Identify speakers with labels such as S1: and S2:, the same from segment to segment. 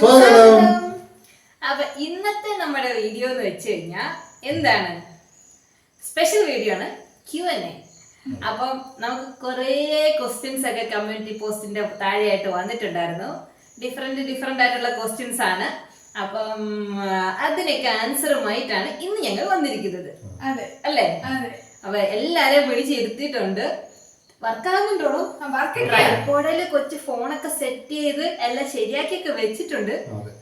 S1: സ്വാഗതം.
S2: അപ്പൊ ഇന്നത്തെ നമ്മുടെ വീഡിയോ എന്ന് വെച്ച് കഴിഞ്ഞാൽ എന്താണ്? സ്പെഷ്യൽ വീഡിയോ ആണ് ക്യു എൻ എ അപ്പം നമുക്ക് കുറേ ക്വസ്റ്റ്യൻസ് ഒക്കെ കമ്മ്യൂണിറ്റി പോസ്റ്റിന്റെ താഴെയായിട്ട് വന്നിട്ടുണ്ടായിരുന്നു. ഡിഫറെന്റ് ഡിഫറെന്റ് ആയിട്ടുള്ള ക്വസ്റ്റ്യൻസ് ആണ്. അപ്പം അതിനൊക്കെ ആൻസറുമായിട്ടാണ് ഇന്ന് ഞങ്ങൾ വന്നിരിക്കുന്നത്.
S3: അതെ.
S2: അല്ലേ?
S3: അതെ.
S2: അപ്പൊ എല്ലാരെയും പിടിച്ചിരുത്തിയിട്ടുണ്ട് വർക്കാകുന്നുണ്ടോ
S3: വർക്ക്
S2: ട്രൈപ്പോഡിൽ കൊച്ചു ഫോണൊക്കെ സെറ്റ് ചെയ്ത് എല്ലാം ശരിയാക്കിയൊക്കെ വെച്ചിട്ടുണ്ട്.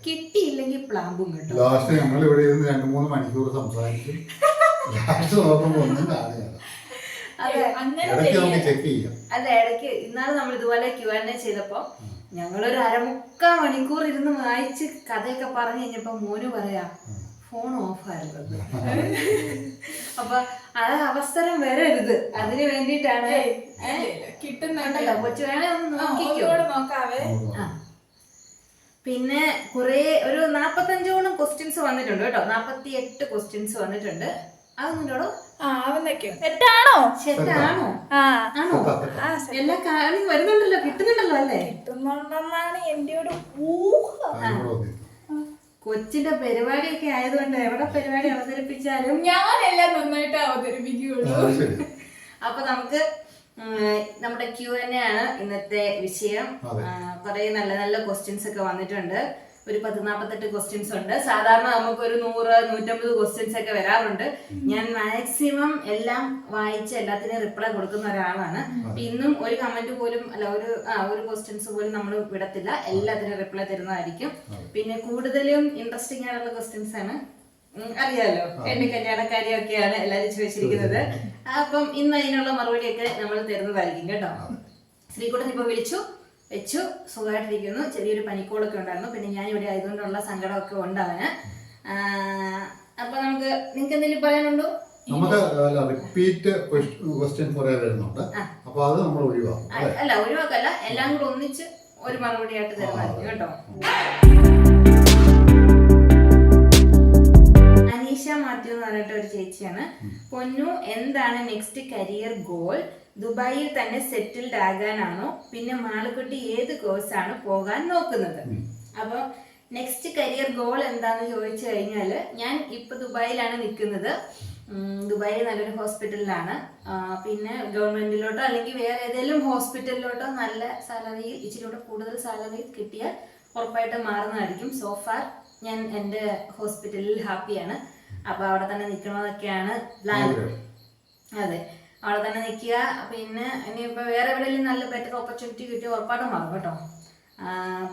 S2: കിട്ടിയില്ലെങ്കിൽ പ്ലാമ്പും കിട്ടും.
S1: ലാസ്റ്റ് ഞങ്ങൾ ഇവിടെ ഇരുന്ന് രണ്ട് മൂന്ന് മണിക്കൂർ സംസാരിക്കും ലാസ്റ്റ് നോക്കുമ്പോൾ ഒന്നും
S2: അതെ.
S3: അങ്ങനെ
S2: അതെ ഇടയ്ക്ക് ഇന്നാൾ നമ്മൾ ഇതുപോലെ ക്യു എൻ എ ചെയ്തപ്പോ ഞങ്ങളൊരു അരമുക്കാ മണിക്കൂർ ഇരുന്ന് വായിച്ച് കഥയൊക്കെ പറഞ്ഞു കഴിഞ്ഞപ്പോ മോന് പറയാ ഫോൺ ഓഫ് ആയിരുന്നു അപ്പൊ അത് അവസരം വരരുത്. അതിന് വേണ്ടിയിട്ടാണ്
S3: കിട്ടുന്നുണ്ടല്ലോ
S2: കൊച്ചു വേണേ ഒന്ന് നോക്കിക്കോ.
S3: ഒന്നുകൂടെ നോക്കാവേ.
S2: പിന്നെ കുറേ ഒരു നാപ്പത്തഞ്ചോളം ക്വസ്റ്റ്യൻസ് വന്നിട്ടുണ്ട് കേട്ടോ. നാപ്പത്തി എട്ട് ക്വസ്റ്റ്യൻസ് വന്നിട്ടുണ്ട് അതൊന്നുണ്ടോ
S3: തെറ്റാണോ
S2: ആണോ?
S3: ആ
S2: എല്ലാ കാര്യം വരുന്നുണ്ടല്ലോ കിട്ടുന്നുണ്ടല്ലോ അല്ലേ?
S3: കിട്ടുന്നുണ്ടെന്നാണ് എന്റെ ഒരു ഊഹം.
S2: കൊച്ചിന്റെ പരിപാടിയൊക്കെ ആയതുകൊണ്ട് എവിടെ പരിപാടി അവതരിപ്പിച്ചാലും
S3: ഞാനെല്ലാം നന്നായിട്ട് അവതരിപ്പിക്കുകയുള്ളൂ.
S2: അപ്പൊ നമുക്ക് നമ്മുടെ ക്യു എൻ എ ആണ് ഇന്നത്തെ വിഷയം. കുറെ നല്ല നല്ല ക്വസ്റ്റ്യൻസ് ഒക്കെ വന്നിട്ടുണ്ട്. ഒരു പത്ത് നാൽപ്പത്തെട്ട് ക്വസ്റ്റ്യൻസ് ഉണ്ട്. സാധാരണ നമുക്ക് ഒരു നൂറ് നൂറ്റമ്പത് ക്വസ്റ്റ്യൻസ് ഒക്കെ വരാറുണ്ട്. ഞാൻ മാക്സിമം എല്ലാം വായിച്ച് എല്ലാത്തിനും റിപ്ലൈ കൊടുക്കുന്ന ഒരാളാണ്. ഇന്നും ഒരു കമന്റ് പോലും അല്ല ഒരു ആ ഒരു ക്വസ്റ്റ്യൻസ് പോലും നമ്മൾ വിടത്തില്ല. എല്ലാത്തിനും റിപ്ലൈ തരുന്നതായിരിക്കും. പിന്നെ കൂടുതലും ഇൻട്രസ്റ്റിംഗ് ആയിട്ടുള്ള ക്വസ്റ്റ്യൻസ് ആണ്. അറിയാലോ. എന്റെ കല്യാണക്കാരിയൊക്കെയാണ് എല്ലാരും ചോദിച്ചിരിക്കുന്നത്. അപ്പം ഇന്ന് അതിനുള്ള മറുപടിയൊക്കെ നമ്മൾ തരുന്നതായിരിക്കും കേട്ടോ. ശ്രീകുട്ടൻ ഇപ്പൊ വിളിച്ചു. വെച്ചു. സുഖമായിട്ടിരിക്കുന്നു. ചെറിയൊരു പനിക്കോളൊക്കെ ഉണ്ടായിരുന്നു. പിന്നെ ഞാൻ ഇവിടെ ആയതുകൊണ്ടുള്ള സങ്കടമൊക്കെ ഉണ്ട് അവന്. അപ്പൊ നമുക്ക് നിങ്ങൾക്ക് എന്തെങ്കിലും പറയാനുണ്ടോ?
S1: നമുക്ക് റിപ്പീറ്റ് ക്വസ്റ്റ്യൻ കുറെ വരുന്നുണ്ട്? അപ്പൊ അത് നമ്മൾ ഒഴിവാക്കും
S2: അല്ല? ഒഴിവാക്കല്ല. എല്ലാം കൂടെ ഒന്നിച്ച് ഒരു മറുപടി ആയിട്ട് തരുന്നതായിരിക്കും കേട്ടോ? അനീഷ മാത്യു എന്ന് പറഞ്ഞിട്ട് ഒരു ചേച്ചിയാണ്. പൊന്നു എന്താണ് നെക്സ്റ്റ് കരിയർ ഗോൾ ദുബായിൽ തന്നെ സെറ്റിൽഡ് ആകാനാണോ? പിന്നെ മാളുക്കുട്ടി ഏത് കോഴ്സാണ് പോകാൻ നോക്കുന്നത്? അപ്പൊ നെക്സ്റ്റ് കരിയർ ഗോൾ എന്താന്ന് ചോദിച്ചു കഴിഞ്ഞാൽ ഞാൻ ഇപ്പൊ ദുബായിലാണ് നിൽക്കുന്നത്. ദുബായിൽ നല്ലൊരു ഹോസ്പിറ്റലിലാണ് പിന്നെ ഗവൺമെന്റിലോട്ടോ അല്ലെങ്കിൽ വേറെ ഏതെങ്കിലും ഹോസ്പിറ്റലിലോട്ടോ നല്ല സാലറിയിൽ ഇച്ചിരി കൂടെ കൂടുതൽ സാലറി കിട്ടിയാൽ ഉറപ്പായിട്ട് മാറുന്നതായിരിക്കും. സോഫാർ ഞാൻ എന്റെ ഹോസ്പിറ്റലിൽ ഹാപ്പിയാണ് അപ്പോൾ അവിടെ തന്നെ നിൽക്കണമെന്നൊക്കെയാണ് പ്ലാൻ അതെ. അവിടെ തന്നെ നിൽക്കുക. പിന്നെ ഇനിയിപ്പോൾ വേറെ എവിടെയെങ്കിലും നല്ല ബെറ്റർ ഓപ്പർച്യൂണിറ്റി കിട്ടിയ ഉറപ്പായിട്ടും മാറും കേട്ടോ.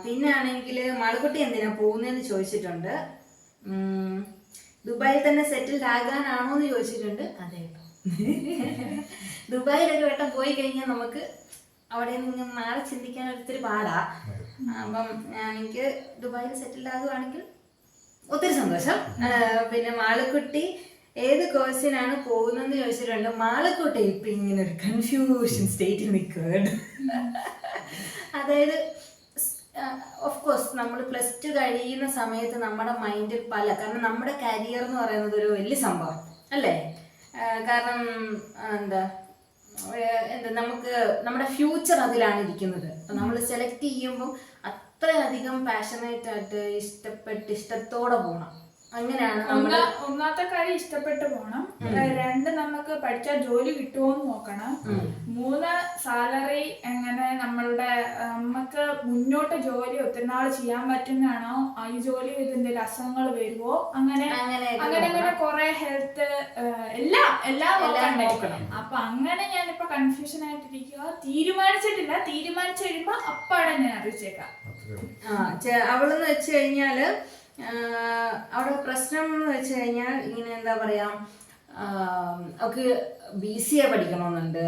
S2: പിന്നെ ആണെങ്കിൽ മാളുക്കുട്ടി എന്തിനാ പോകുന്നതെന്ന് ചോദിച്ചിട്ടുണ്ട്. ദുബായിൽ തന്നെ സെറ്റിൽഡ് ആകാനാണോ എന്ന് ചോദിച്ചിട്ടുണ്ട്. അതെ ദുബായിൽ ഒരു വട്ടം പോയി കഴിഞ്ഞാൽ നമുക്ക് അവിടെ നിന്ന് മാറി ചിന്തിക്കാൻ ഒത്തിരി പാടാ. അപ്പം എനിക്ക് ദുബായിൽ സെറ്റിൽഡ് ആകുവാണെങ്കിൽ ഒത്തിരി സന്തോഷം. പിന്നെ മാളുക്കുട്ടി ഏത് കോഴ്സിനാണ് പോകുന്നതെന്ന് ചോദിച്ചിട്ടുണ്ട്. മാളക്കോട്ടെ ഇപ്പൊ ഇങ്ങനെ ഒരു കൺഫ്യൂഷൻ സ്റ്റേറ്റിൽ നിൽക്കുകയാണ് അതായത് ഓഫ് കോഴ്സ് നമ്മൾ പ്ലസ് ടു കഴിയുന്ന സമയത്ത് നമ്മുടെ മൈൻഡിൽ പല കാരണം നമ്മുടെ കരിയർ എന്ന് പറയുന്നത് ഒരു വലിയ സംഭവം അല്ലേ? കാരണം എന്താ എന്താ നമുക്ക് നമ്മുടെ ഫ്യൂച്ചർ അതിലാണ് ഇരിക്കുന്നത്. നമ്മൾ സെലക്ട് ചെയ്യുമ്പോൾ അത്രയധികം പാഷനേറ്റ് ആയിട്ട് ഇഷ്ടപ്പെട്ട് ഇഷ്ടത്തോടെ പോകണം അങ്ങനെയാണ്
S3: ഒന്നാമത്തെ കാര്യം ഇഷ്ടപ്പെട്ട് പോണം. രണ്ട് നമുക്ക് പഠിച്ചാൽ ജോലി കിട്ടുമോ എന്ന് നോക്കണം മൂന്ന് സാലറി എങ്ങനെ നമ്മളുടെ നമുക്ക് മുന്നോട്ട് ജോലി ഒത്തിരി നാൾ ചെയ്യാൻ പറ്റുന്നതാണോ? ഈ ജോലി ചെയ്ത് എന്തെങ്കിലും അസുഖങ്ങൾ വരുമോ അങ്ങനെ
S2: അങ്ങനെ
S3: അങ്ങനെ കൊറേ ഹെൽത്ത് എല്ലാം എല്ലാം നോക്കണ്ടേ?
S2: നോക്കണം.
S3: അപ്പൊ അങ്ങനെ ഞാനിപ്പോ കൺഫ്യൂഷൻ ആയിട്ടിരിക്കുക തീരുമാനിച്ചിട്ടില്ല. തീരുമാനിച്ചു കഴിയുമ്പോ അപ്പാടെ ഞാൻ അറിയിച്ചേക്കാം.
S2: ആ അവളെന്ന് വെച്ച് കഴിഞ്ഞാൽ അവിടെ പ്രശ്നം എന്ന് വെച്ച് കഴിഞ്ഞാൽ ഇങ്ങനെ എന്താ പറയാ ഒക്കെ ബി സി എ പഠിക്കണമെന്നുണ്ട്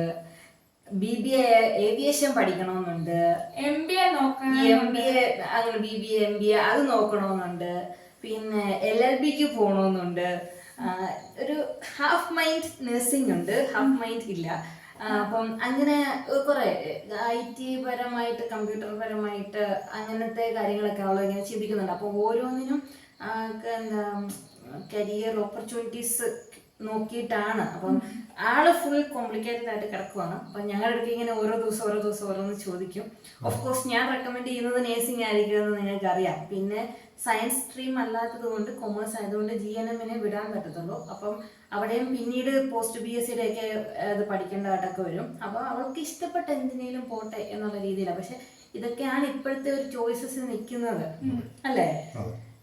S2: ബി ബി എ ഏവിയേഷൻ പഠിക്കണമെന്നുണ്ട്
S3: എം ബി എ നോക്കണം
S2: എം ബി എ അങ്ങനെ B B A M B A അത് നോക്കണമെന്നുണ്ട് പിന്നെ എൽ എൽ ബിക്ക് പോകണമെന്നുണ്ട് ഒരു ഹാഫ് മൈൻഡ് നഴ്സിംഗ് ഉണ്ട് ഹാഫ് മൈൻഡ് ഇല്ല. അപ്പം അങ്ങനെ കുറെ ഐ ടി പരമായിട്ട് കമ്പ്യൂട്ടർ പരമായിട്ട് അങ്ങനത്തെ കാര്യങ്ങളൊക്കെ അവൾ ഇങ്ങനെ ചിന്തിക്കുന്നുണ്ട്. അപ്പോൾ ഓരോന്നിനും എന്താ കരിയർ ഓപ്പർച്യൂണിറ്റീസ് നോക്കിയിട്ടാണ്. അപ്പം ആൾ ഫുൾ കോംപ്ലിക്കേറ്റഡ് ആയിട്ട് കിടക്കുവാണ്. അപ്പൊ ഞങ്ങളുടെ അടുത്ത് ഇങ്ങനെ ഓരോ ദിവസം ഓരോ ദിവസം ഓരോന്ന് ചോദിക്കും. ഓഫ് കോഴ്സ് ഞാൻ റെക്കമെൻഡ് ചെയ്യുന്നത് നേഴ്സിംഗ് ആയിരിക്കും എന്ന് നിങ്ങൾക്ക് അറിയാം പിന്നെ സയൻസ് സ്ട്രീം അല്ലാത്തത് കൊണ്ട് കൊമേഴ്സ് ആയതുകൊണ്ട് ജി എൻ എമ്മിനെ വിടാൻ പറ്റത്തുള്ളൂ. അപ്പം അവിടെയും പിന്നീട് പോസ്റ്റ് ബി എസ് സിയുടെ ഒക്കെ ഇത് പഠിക്കേണ്ടതായിട്ടൊക്കെ വരും. അപ്പോൾ അവൾക്ക് ഇഷ്ടപ്പെട്ട എന്തിനേലും പോട്ടെ എന്നുള്ള രീതിയിലാണ് പക്ഷെ ഇതൊക്കെയാണ് ഇപ്പോഴത്തെ ഒരു ചോയ്സസ് നിൽക്കുന്നത്. അല്ലേ?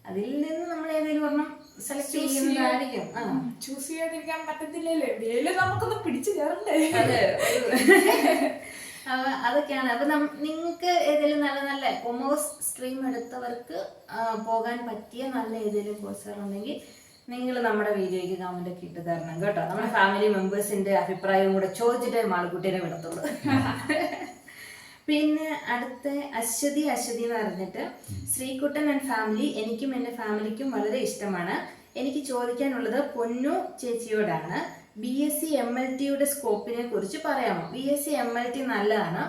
S2: അതിൽ നിന്ന് നമ്മൾ ഏതെങ്കിലും ഒരെണ്ണം സെലക്ട് ചെയ്യുന്നതായിരിക്കും. ആ.
S3: ചൂസ് ചെയ്യാതിരിക്കാൻ പറ്റത്തില്ലല്ലേ? എവിടെയെങ്കിലും നമുക്കൊന്ന് പിടിച്ചു കയറണ്ടേ
S2: അതൊക്കെയാണ്. അപ്പൊ നിങ്ങൾക്ക് ഏതെങ്കിലും നല്ല നല്ല കൊമേഴ്സ് സ്ട്രീം എടുത്തവർക്ക് പോകാൻ പറ്റിയ നല്ല ഏതെങ്കിലും കോഴ്സുകൾ ഉണ്ടെങ്കിൽ നിങ്ങൾ നമ്മുടെ വീഡിയോയ്ക്ക് കമന്റ് ഒക്കെ ഇട്ട് തരണം കേട്ടോ. നമ്മുടെ ഫാമിലി മെമ്പേഴ്സിന്റെ അഭിപ്രായവും കൂടെ ചോദിച്ചിട്ടേ മാളുകുട്ടീനെ വിടത്തുള്ളൂ. പിന്നെ അടുത്ത അശ്വതി അശ്വതി എന്ന് പറഞ്ഞിട്ട് ശ്രീകുട്ടൻ ആൻഡ് ഫാമിലി എനിക്കും എന്റെ ഫാമിലിക്കും വളരെ ഇഷ്ടമാണ്. എനിക്ക് ചോദിക്കാനുള്ളത് Ponnu ചേച്ചിയോടാണ്. B S C M L ടിയുടെ സ്കോപ്പിനെ കുറിച്ച് പറയാമോ? B S C M L T നല്ലതാണ്.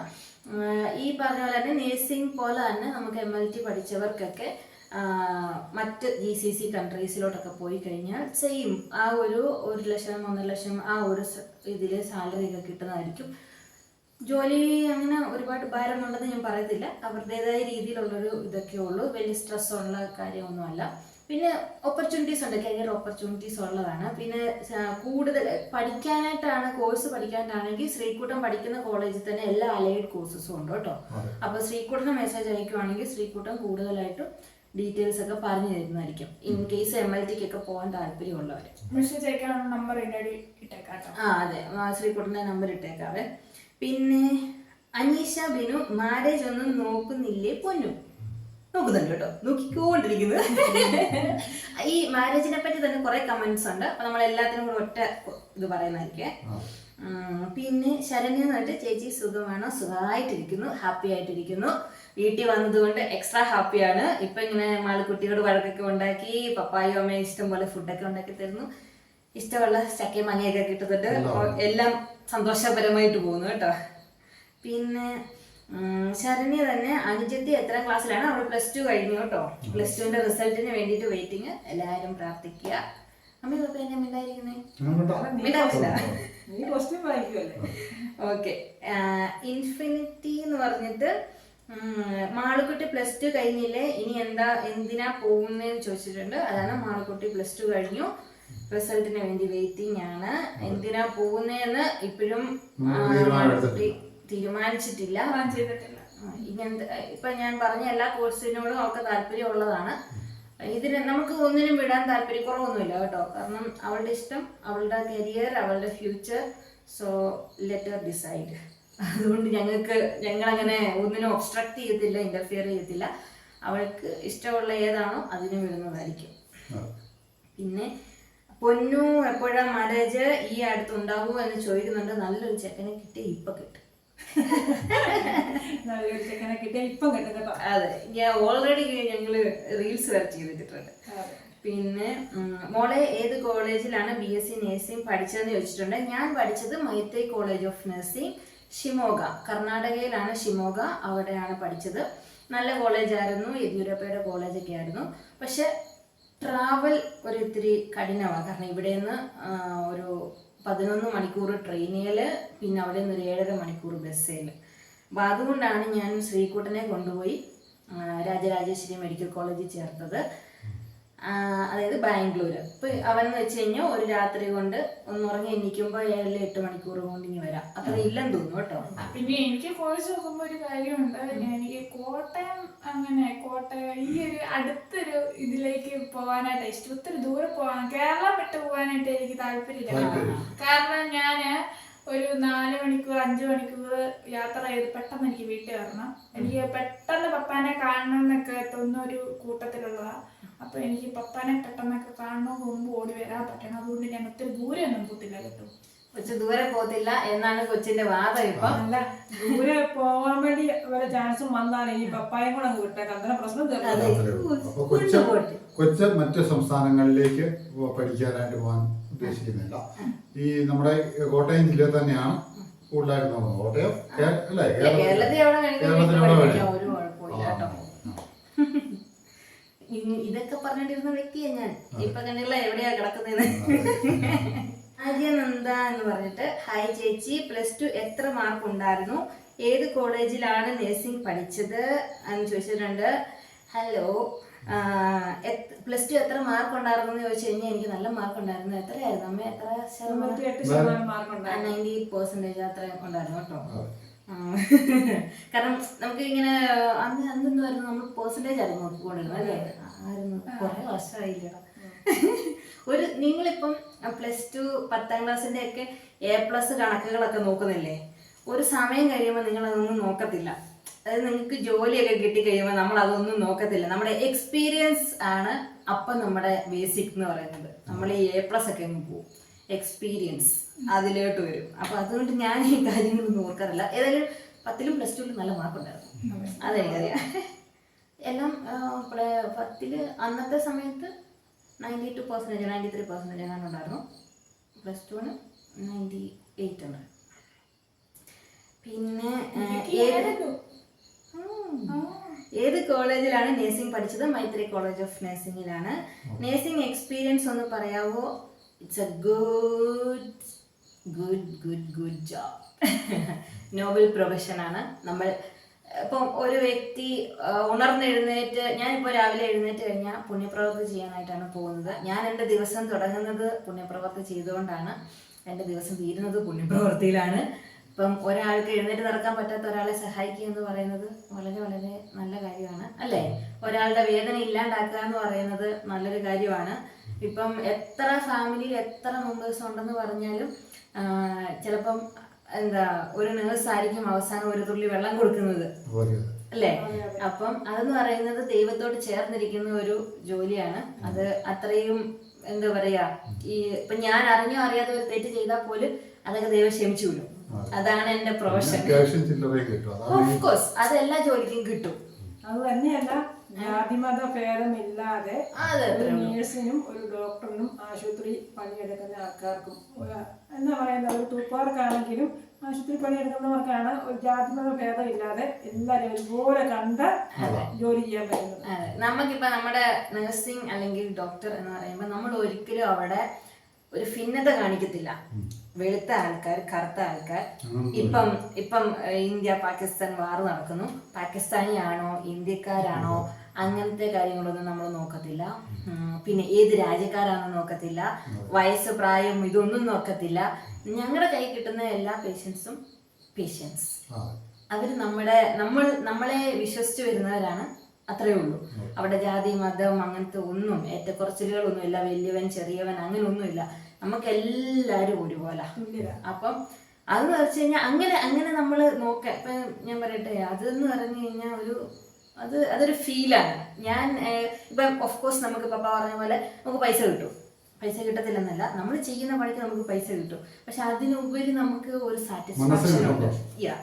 S2: ഈ പറഞ്ഞ പോലെ തന്നെ നേഴ്സിംഗ് പോലെ തന്നെ നമുക്ക് എം എൽ ടി പഠിച്ചവർക്കൊക്കെ മറ്റ് ജി സി സി കൺട്രീസിലോട്ടൊക്കെ പോയി കഴിഞ്ഞാൽ സെയിം ആ ഒരു ഒരു ലക്ഷം ഒന്നര ലക്ഷം ആ ഒരു ഇതിൽ സാലറി ഒക്കെ കിട്ടുന്നതായിരിക്കും. ജോലി അങ്ങനെ ഒരുപാട് ഭാരമുള്ളത് ഞാൻ പറയത്തില്ല അവരുടേതായ രീതിയിലുള്ളൊരു ഇതൊക്കെ ഉള്ളൂ വലിയ സ്ട്രെസ് ഉള്ള കാര്യമൊന്നുമല്ല പിന്നെ ഓപ്പർച്യൂണിറ്റീസ് ഉണ്ട് കരിയർ ഓപ്പർച്യൂണിറ്റീസ് ഉള്ളതാണ് പിന്നെ കൂടുതൽ പഠിക്കാനായിട്ടാണ് കോഴ്സ് പഠിക്കാനാണെങ്കിൽ ശ്രീക്കൂട്ടം പഠിക്കുന്ന കോളേജിൽ തന്നെ എല്ലാ അലൈഡ് കോഴ്സസും ഉണ്ട് കേട്ടോ. അപ്പോൾ ശ്രീകുട്ടന് മെസ്സേജ് അയക്കുവാണെങ്കിൽ ശ്രീക്കൂട്ടം കൂടുതലായിട്ടും ഡീറ്റെയിൽസ് ഒക്കെ പറഞ്ഞു തരുന്നതായിരിക്കും ഇൻ കേസ് എം എൽ ടിക്ക് ഒക്കെ പോകാൻ താല്പര്യമുള്ളവർ
S3: മെസ്സേജ് അയക്കാൻ നമ്പർ
S2: ആ അതെ ശ്രീകുട്ടന്റെ നമ്പർ ഇട്ടേക്കാവേ പിന്നെ അനീഷ ബിനു മാരേജ് ഒന്നും നോക്കുന്നില്ലേ പൊന്നു? നോക്കുന്നുണ്ട് കേട്ടോ. നോക്കിക്കൊണ്ടിരിക്കുന്നത് ഈ മാരേജിനെ പറ്റി തന്നെ കുറെ കമന്റ്സ് ഉണ്ട്. അപ്പൊ നമ്മൾ എല്ലാത്തിനും കൂടെ ഒറ്റ ഇത് പറയുന്നതായിരിക്കേ. പിന്നെ ശരണ്യ പറഞ്ഞിട്ട് ചേച്ചി സുഖമാണോ? സുഖമായിട്ടിരിക്കുന്നു ഹാപ്പി ആയിട്ടിരിക്കുന്നു. വീട്ടിൽ വന്നതുകൊണ്ട് എക്സ്ട്രാ ഹാപ്പിയാണ് ഇപ്പൊ ഇങ്ങനെ മാളുകുട്ടിയോട് വഴക്കൊക്കെ ഉണ്ടാക്കി പപ്പായും അമ്മയും ഇഷ്ടം പോലെ ഫുഡൊക്കെ ഉണ്ടാക്കി തരുന്നു. ഇഷ്ടമുള്ള ചക്കയും മങ്ങയൊക്കെ കിട്ടുന്നുണ്ട് എല്ലാം സന്തോഷപരമായിട്ട് പോകുന്നു കേട്ടോ. പിന്നെ ശരണ്യ തന്നെ അനുജത്തി എത്ര ക്ലാസ്സിലാണ്. അവൾ പ്ലസ് ടു കഴിഞ്ഞു കേട്ടോ. പ്ലസ് ടുവിന്റെ റിസൾട്ടിന് വേണ്ടിട്ട് വെയിറ്റിംഗ് എല്ലാവരും പ്രാർത്ഥിക്കുക. അമ്മ എന്നെ ഓക്കെ. ഇൻഫിനിറ്റി എന്ന് പറഞ്ഞിട്ട് മാളുക്കുട്ടി പ്ലസ് ടു കഴിഞ്ഞില്ലേ? ഇനി എന്താ എന്തിനാ പോകുന്നതെന്ന് ചോദിച്ചിട്ടുണ്ട്. അതാണ് മാളുക്കുട്ടി പ്ലസ് ടു കഴിഞ്ഞു. റിസൾട്ടിന് വേണ്ടി വെയിറ്റിംഗ് ആണ്. എന്തിനാ പോകുന്നതെന്ന് ഇപ്പോഴും തീരുമാനിച്ചിട്ടില്ല. ഇങ്ങനത്തെ ഇപ്പൊ ഞാൻ പറഞ്ഞ എല്ലാ കോഴ്സിനോടും അവൾക്ക് താല്പര്യമുള്ളതാണ്. ഇതിന് നമുക്ക് ഒന്നിനും വിടാൻ താല്പര്യക്കുറവൊന്നുമില്ല കേട്ടോ. കാരണം അവളുടെ ഇഷ്ടം അവളുടെ കരിയർ അവളുടെ ഫ്യൂച്ചർ സോ ലെറ്റർ ഡിസൈഡ് അതുകൊണ്ട് ഞങ്ങൾക്ക് ഞങ്ങൾ അങ്ങനെ ഒന്നിനും ഒബ്സ്ട്രക്ട് ചെയ്യത്തില്ല ഇന്റർഫിയർ ചെയ്യത്തില്ല. അവൾക്ക് ഇഷ്ടമുള്ള ഏതാണോ അതിന് വിടുന്നതായിരിക്കും. പിന്നെ പൊന്നു എപ്പോഴാ മാരേജ്? ഈ അടുത്ത് ഉണ്ടാവൂ എന്ന് ചോദിക്കുന്നുണ്ട്. നല്ലൊരു ചെക്കനെ കിട്ടി ഇപ്പൊ കിട്ടും.
S4: നല്ലൊരു ചെക്കനെ കിട്ടിയ ഇപ്പം കിട്ടും കേട്ടോ.
S2: അതെ. ഞാൻ ഓൾറെഡി ഞങ്ങൾ റീൽസ് വരെ ചെയ്തിട്ടുണ്ട്. പിന്നെ മോളെ ഏത് കോളേജിലാണ് ബി എസ് സി നേഴ്സിംഗ് പഠിച്ചതെന്ന് ചോദിച്ചിട്ടുണ്ട്. ഞാൻ പഠിച്ചത് Maithri college of nursing Shimoga. കർണാടകയിലാണ് Shimoga അവിടെയാണ് പഠിച്ചത്. നല്ല കോളേജായിരുന്നു യെദ്യൂരപ്പയുടെ കോളേജൊക്കെ ആയിരുന്നു. പക്ഷെ ട്രാവൽ ഒരു ഇത്തിരി കഠിനമാണ്. കാരണം ഇവിടെ നിന്ന് ഒരു പതിനൊന്ന് മണിക്കൂർ ട്രെയിനിൽ പിന്നെ അവിടെ നിന്ന് ഒരു ഏഴര മണിക്കൂർ ബസ്സിൽ അപ്പം അതുകൊണ്ടാണ് ഞാൻ ശ്രീകുട്ടനെ കൊണ്ടുപോയി രാജരാജേശ്വരി മെഡിക്കൽ കോളേജിൽ ചേർത്തത്. അതായത് ബാംഗ്ലൂർ ഇപ്പൊ അവൻ എന്ന് വെച്ച് കഴിഞ്ഞാൽ ഒരു രാത്രി കൊണ്ട് ഒന്ന് ഉറങ്ങി എണീക്കുമ്പോൾ ഏഴിൽ എട്ട് മണിക്കൂർ കൊണ്ട് ഇനി വരാം. അത്ര ഇല്ലെന്ന് തോന്നുന്നു കേട്ടോ.
S3: പിന്നെ എനിക്ക് കോഴ്സ് നോക്കുമ്പോൾ ഒരു കാര്യമുണ്ട്. എനിക്ക് കോട്ടയം അങ്ങനെ കോട്ടയം ഈ ഒരു അടുത്തൊരു ഇതിലേക്ക് പോകാനായിട്ട് ഇഷ്ടം. ഒത്തിരി ദൂരെ പോകാൻ കേരളം വിട്ട് പോകാനായിട്ട് എനിക്ക് താല്പര്യമില്ല. കാരണം ഞാൻ ഒരു നാല് മണിക്കൂർ അഞ്ചു മണിക്കൂർ യാത്ര ചെയ്ത് പെട്ടെന്ന് എനിക്ക് വീട്ടിൽ വരണം. എനിക്ക് പെട്ടെന്ന് പപ്പാനെ കാണണം എന്നൊക്കെ തോന്നുന്ന ഒരു കൂട്ടത്തിലുള്ളതാ. അപ്പൊ എനിക്ക് പപ്പാനെ പെട്ടെന്നൊക്കെ കാണണമെന്ന് മുമ്പ് ഓടി വരാൻ പറ്റണം. അതുകൊണ്ട് ഞാൻ ഒത്തിരി ദൂരെ ഒന്നും പോത്തില്ല കേട്ടോ.
S2: കൊച്ചു ദൂരെ പോകത്തില്ല എന്നാണ് കൊച്ചിന്റെ വാദം ഇപ്പൊ.
S4: അല്ല ദൂരെ പോകാൻ വേണ്ടി വരെ ചാൻസും വന്നാണ് ഈ പപ്പായും കൂടെ അങ്ങ് വിട്ടേക്കാം. അങ്ങനെ പ്രശ്നം തീർന്നു
S2: അതെ.
S1: അപ്പൊ കൊച്ച്
S2: കൊണ്ടുപോട്ടെ.
S1: കൊച്ച് മറ്റ് സംസ്ഥാനങ്ങളിലേക്ക് പഠിക്കാനായിട്ട് പോകാൻ ഉദ്ദേശിക്കുന്നില്ല. ഈ നമ്മുടെ കോട്ടയം ജില്ലയിൽ തന്നെയാണ് കൂടുതലായിട്ട് നോക്കുന്നത്. കോട്ടയം അല്ലേ കേരളത്തിൽ വേണേ?
S2: ഇതൊക്കെ പറഞ്ഞിട്ടിരുന്ന വ്യക്തിയാ ഞാൻ. ഇപ്പൊ കണ്ടില്ല എവിടെയാ കിടക്കുന്നതെന്ന് ആര്യനന്ദ എന്ന് പറഞ്ഞിട്ട് ഹൈ ചേച്ചി പ്ലസ് ടു എത്ര മാർക്ക് ഉണ്ടായിരുന്നു? ഏത് കോളേജിലാണ് നഴ്സിംഗ് പഠിച്ചത്? എന്ന് ചോദിച്ചിട്ടുണ്ട്. ഹലോ പ്ലസ് ടു എത്ര മാർക്ക് ഉണ്ടായിരുന്നു? എന്ന് ചോദിച്ചു കഴിഞ്ഞാൽ എനിക്ക് നല്ല മാർക്ക് ഉണ്ടായിരുന്നു. എത്രയായിരുന്നു? അമ്മ എത്ര ശതമാനം? നയന്റി പെർസെന്റേജ് അത്രയും ഉണ്ടായിരുന്നു കേട്ടോ. കാരണം നമുക്ക് ഇങ്ങനെ അന്ന് അന്നെന്ന് പറയുന്നത് നമ്മൾ പെർസെന്റേജ് ആയിരുന്നു നോക്കിക്കൊണ്ടിരുന്നത് അല്ലേ? ആയിരുന്നു. കുറെ വർഷമായില്ല? ഒരു നിങ്ങളിപ്പം പ്ലസ് ടു പത്താം ക്ലാസ്സിന്റെ ഒക്കെ എ പ്ലസ് കണക്കുകളൊക്കെ നോക്കുന്നില്ലേ? ഒരു സമയം കഴിയുമ്പോൾ നിങ്ങൾ അതൊന്നും നോക്കത്തില്ല. അതായത് നിങ്ങൾക്ക് ജോലിയൊക്കെ കിട്ടി കഴിയുമ്പോൾ നമ്മൾ അതൊന്നും നോക്കത്തില്ല. നമ്മുടെ എക്സ്പീരിയൻസ് ആണ് അപ്പം നമ്മുടെ ബേസിക് എന്ന് പറയുന്നത്. നമ്മൾ ഈ എ പ്ലസ് ഒക്കെ അങ്ങ് പോകും എക്സ്പീരിയൻസ് അതിലോട്ട് വരും. അപ്പൊ അതുകൊണ്ട് ഞാൻ ഈ കാര്യങ്ങളൊന്നും ഓർക്കാറില്ല ഏതായാലും പത്തിലും പ്ലസ് ടുവിലും നല്ല മാർക്ക് ഉണ്ടായിരുന്നു. അതെനിക്കറിയാം എല്ലാം പത്തിൽ അന്നത്തെ സമയത്ത് ninety two percentage ninety three percentage അങ്ങനെ ഉണ്ടായിരുന്നു. പ്ലസ് ടുവിന് നയന്റി എയ്റ്റ് ഉണ്ട് പിന്നെ ഏത് ഏത് കോളേജിലാണ് നേഴ്സിംഗ് പഠിച്ചത്? മൈത്രി കോളേജ് ഓഫ് നഴ്സിംഗിലാണ് നേഴ്സിംഗ് എക്സ്പീരിയൻസ് ഒന്ന് പറയാവോ? It's a good good good good job noble പ്രൊഫഷനാണ് നമ്മൾ ഇപ്പം ഒരു വ്യക്തി ഉണർന്നെഴുന്നേറ്റ് ഞാനിപ്പോൾ രാവിലെ എഴുന്നേറ്റ് കഴിഞ്ഞാൽ പുണ്യപ്രവർത്തി ചെയ്യാനായിട്ടാണ് പോകുന്നത്. ഞാൻ എന്റെ ദിവസം തുടങ്ങുന്നത് പുണ്യപ്രവർത്തി ചെയ്തുകൊണ്ടാണ്. എന്റെ ദിവസം തീരുന്നത് പുണ്യപ്രവർത്തിയിലാണ് ഇപ്പം ഒരാൾക്ക് എഴുന്നേറ്റ് നടക്കാൻ പറ്റാത്ത ഒരാളെ സഹായിക്കുക എന്ന് പറയുന്നത് വളരെ വളരെ നല്ല കാര്യമാണ് അല്ലേ? ഒരാളുടെ വേദന ഇല്ലാണ്ടാക്കുക എന്ന് പറയുന്നത് നല്ലൊരു കാര്യമാണ്. ഇപ്പം എത്ര ഫാമിലിയിൽ എത്ര മെമ്പേഴ്സ് ഉണ്ടെന്ന് പറഞ്ഞാലും ചിലപ്പം എന്താ ഒരു നേഴ്സ് ആയിരിക്കും അവസാനം ഒരു തുള്ളി വെള്ളം കൊടുക്കുന്നത്. അല്ലേ? അപ്പം അതെന്ന് പറയുന്നത് ദൈവത്തോട് ചേർന്നിരിക്കുന്ന ഒരു ജോലിയാണ്. അത് അത്രയും എന്താ പറയാ ഈ ഇപ്പൊ ഞാൻ അറിഞ്ഞോ അറിയാതെ ഒരു തെറ്റ് ചെയ്താൽ പോലും അതൊക്കെ ദൈവം ക്ഷമിച്ചു വിടും. അതാണ് എന്റെ പ്രൊഫഷൻ ഓഫ് കോഴ്സ് അത് എല്ലാ ജോലിക്കും കിട്ടും.
S4: അത് തന്നെയല്ല ജാതിമത ഭേദമില്ലാതെ ഒരു നേഴ്സിനും ഒരു ഡോക്ടറിനും ആശുപത്രി പണിയെടുക്കുന്ന ആൾക്കാർക്കും എന്താ പറയുന്നത് ഒരു തൂപ്പാർക്കാണെങ്കിലും ആശുപത്രി പണിയെടുക്കുന്നവർക്കാണ് ഒരു ജാതിമത ഭേദമില്ലാതെ എല്ലാവരും ഒരുപോലെ കണ്ട് ജോലി ചെയ്യാൻ പറ്റുന്നത്.
S2: നമുക്കിപ്പോ നമ്മുടെ നഴ്സിംഗ് അല്ലെങ്കിൽ ഡോക്ടർ എന്ന് പറയുമ്പോൾ നമ്മൾ ഒരിക്കലും അവിടെ ഒരു ഭിന്നത കാണിക്കത്തില്ല. വെളുത്ത ആൾക്കാർ കറുത്ത ആൾക്കാർ. ഇപ്പം ഇപ്പം ഇന്ത്യ പാകിസ്ഥാൻ വാർ നടക്കുന്നു. പാകിസ്ഥാനിയാണോ ഇന്ത്യക്കാരാണോ അങ്ങനത്തെ കാര്യങ്ങളൊന്നും നമ്മൾ നോക്കത്തില്ല. പിന്നെ ഏത് രാജ്യക്കാരാണെന്ന് നോക്കത്തില്ല. വയസ്സ് പ്രായം ഇതൊന്നും നോക്കത്തില്ല. ഞങ്ങളുടെ കൈ കിട്ടുന്ന എല്ലാ പേഷ്യൻസും പേഷ്യൻസ്. അവർ നമ്മുടെ നമ്മൾ നമ്മളെ വിശ്വസിച്ച് വരുന്നവരാണ് അത്രേ ഉള്ളൂ. അവിടെ ജാതി മതം അങ്ങനത്തെ ഒന്നും ഏറ്റക്കുറച്ചിലുകളൊന്നും ഇല്ല. വലിയവൻ ചെറിയവൻ അങ്ങനെ ഒന്നുമില്ല നമുക്ക് എല്ലാവരും ഒരുപോലെ അപ്പം അതെന്ന് വെച്ച് കഴിഞ്ഞാൽ അങ്ങനെ അങ്ങനെ നമ്മൾ നോക്ക. ഇപ്പൊ ഞാൻ പറയട്ടെ അതെന്ന് പറഞ്ഞു കഴിഞ്ഞാൽ ഒരു അത് അതൊരു ഫീലാണ് ഞാൻ ഇപ്പം ഓഫ് കോഴ്സ് നമുക്ക് പപ്പ പറഞ്ഞ പോലെ നമുക്ക് പൈസ കിട്ടും. പൈസ കിട്ടത്തില്ലെന്നല്ല നമ്മൾ ചെയ്യുന്ന പണിക്ക് നമുക്ക് പൈസ കിട്ടും. പക്ഷെ അതിനുപരി നമുക്ക് ഒരു സാറ്റിസ്ഫാക്ഷൻ ഉണ്ട്. യാ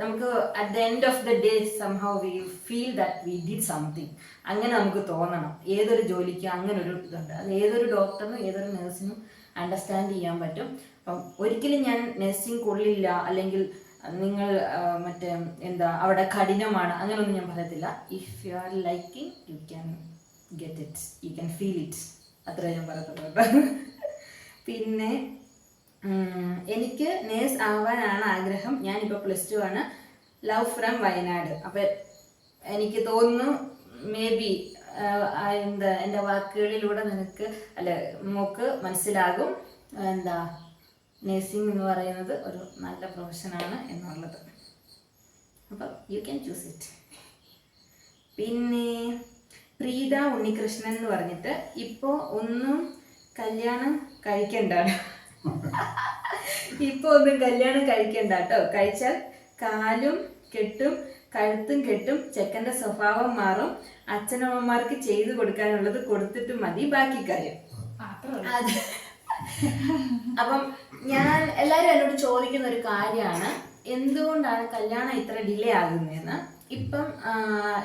S2: നമുക്ക് at the end of the day somehow we feel that we did something അങ്ങനെ നമുക്ക് തോന്നണം. ഏതൊരു ജോലിക്കും അങ്ങനെ ഒരു ഇതുണ്ട്. അത് ഏതൊരു ഡോക്ടറിനും ഏതൊരു നഴ്സിനും അണ്ടർസ്റ്റാൻഡ് ചെയ്യാൻ പറ്റും. അപ്പം ഒരിക്കലും ഞാൻ നഴ്സിംഗ് കൊള്ളില്ല അല്ലെങ്കിൽ നിങ്ങൾ മറ്റേ എന്താ അവിടെ കഠിനമാണ് അങ്ങനെയൊന്നും ഞാൻ പറയത്തില്ല. If you are liking you can get it you can feel it അത്ര ഞാൻ പറയത്തുള്ളൂ പിന്നെ എനിക്ക് നേഴ്സ് ആവാനാണ് ആഗ്രഹം. ഞാനിപ്പോൾ പ്ലസ് ടു ആണ്. Love from Wayanad. അപ്പം എനിക്ക് തോന്നുന്നു മേ ബി എന്താ എന്റെ വാക്കുകളിലൂടെ നിനക്ക് അല്ല മോക്ക് മനസ്സിലാകും. എന്താ നേഴ്സിംഗ് എന്ന് പറയുന്നത് ഒരു നല്ല പ്രൊഫഷനാണ് എന്നുള്ളത്. അപ്പം യു ക്യാൻ ചൂസ് ഇറ്റ് പിന്നെ പ്രീത ഉണ്ണികൃഷ്ണൻ എന്ന് പറഞ്ഞിട്ട് ഇപ്പോൾ ഒന്നും കല്യാണം കഴിക്കണ്ട ഇപ്പോൾ ഒന്നും കല്യാണം കഴിക്കണ്ട കേട്ടോ കഴിച്ചാൽ കാലും കെട്ടും കഴുത്തും കെട്ടും ചെക്കന്റെ സ്വഭാവം മാറും അച്ഛനമ്മമാർക്ക് ചെയ്തു കൊടുക്കാനുള്ളത് കൊടുത്തിട്ട് മതി ബാക്കി കാര്യം. അത്. അപ്പം ഞാൻ എല്ലാരും എന്നോട് ചോദിക്കുന്ന ഒരു കാര്യമാണ്. എന്തുകൊണ്ടാണ് കല്യാണം ഇത്ര ഡിലേ ആകുന്നതെന്ന്? ഇപ്പം